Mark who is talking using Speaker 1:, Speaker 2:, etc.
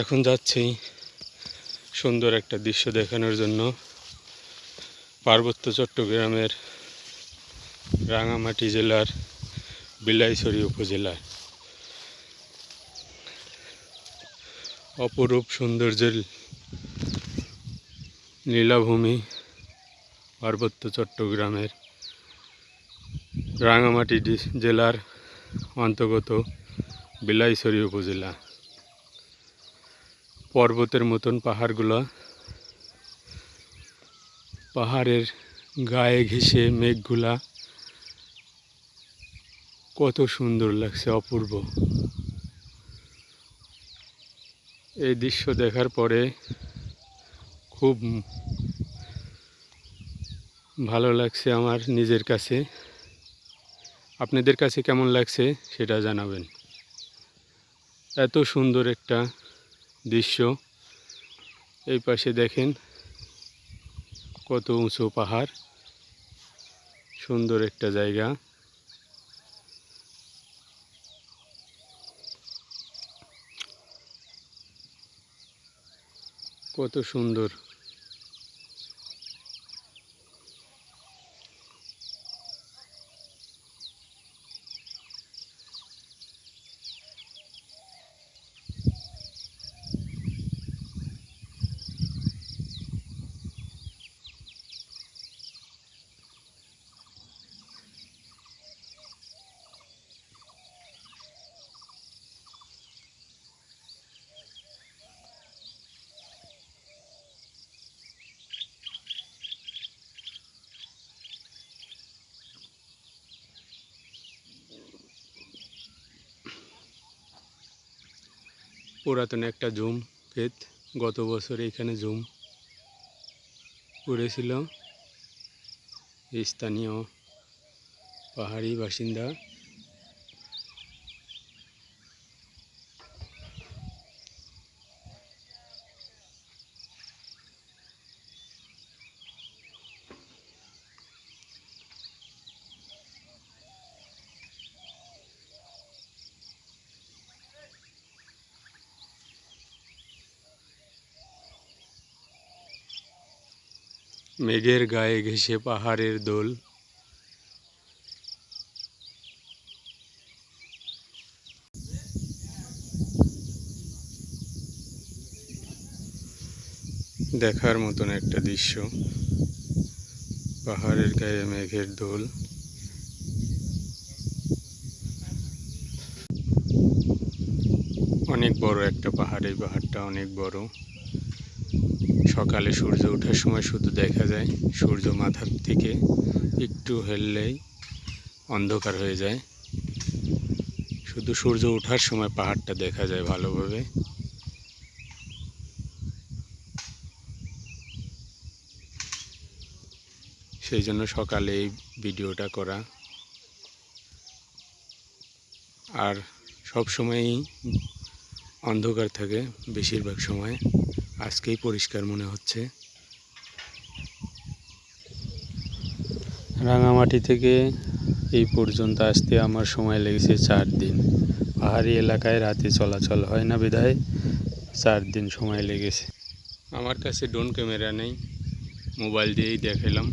Speaker 1: এখন যাচ্ছি সুন্দর একটা দৃশ্য দেখানোর জন্য। পার্বত্য চট্টগ্রামের রাঙামাটি জেলার বিলাইছড়ি উপজেলায়। অপরূপ সৌন্দর্যের লীলাভূমি পার্বত্য চট্টগ্রামের রাঙামাটি জেলার অন্তর্গত বিলাইছড়ি উপজেলা। পর্বতের মতন পাহাড়গুলো। পাহাড়ের গায়ে ঘেঁষে মেঘগুলা। কত সুন্দর লাগছে, অপূর্ব। এই দৃশ্য দেখার পরে খুব ভালো লাগছে আমার নিজের কাছে। আপনাদের কাছে কেমন লাগছে সেটা জানাবেন। এত সুন্দর একটা দৃশ্য। এই পাশে দেখেন কত উঁচু পাহাড়। সুন্দর একটা জায়গা। কত সুন্দর। পুরাতন একটা জুম ক্ষেত গত বছর এখানে জুম করেছিল স্থানীয় পাহাড়ি বাসিন্দা মেঘের গায়ে ঘেঁষে পাহাড়ের দোল। দেখার মতন একটা দৃশ্য। পাহাড়ের গায়ে মেঘের দোল। অনেক বড় একটা পাহাড়, এই পাহাড়টা অনেক বড়। সকালে সূর্য ওঠার সময় শুধু দেখা যায়, সূর্য মাথার থেকে একটু হেললেই অন্ধকার হয়ে যায়। শুধু সূর্য ওঠার সময় পাহাড়টা দেখা যায় ভালোভাবে। সেই জন্য সকালে এই ভিডিওটা করা। আর সব সময়ই অন্ধকার থাকে বেশিরভাগ সময়। আজকেই পরিষ্কার মনে হচ্ছে। রাঙামাটি থেকে এই পর্যন্ত আসতে আমার সময় লেগেছে চার দিন। পাহাড়ি এলাকায় রাতে চলাচল হয় না বিধায় চার দিন সময় লেগেছে। আমার কাছে ড্রোন ক্যামেরা নেই, মোবাইল দিয়েই দেখালাম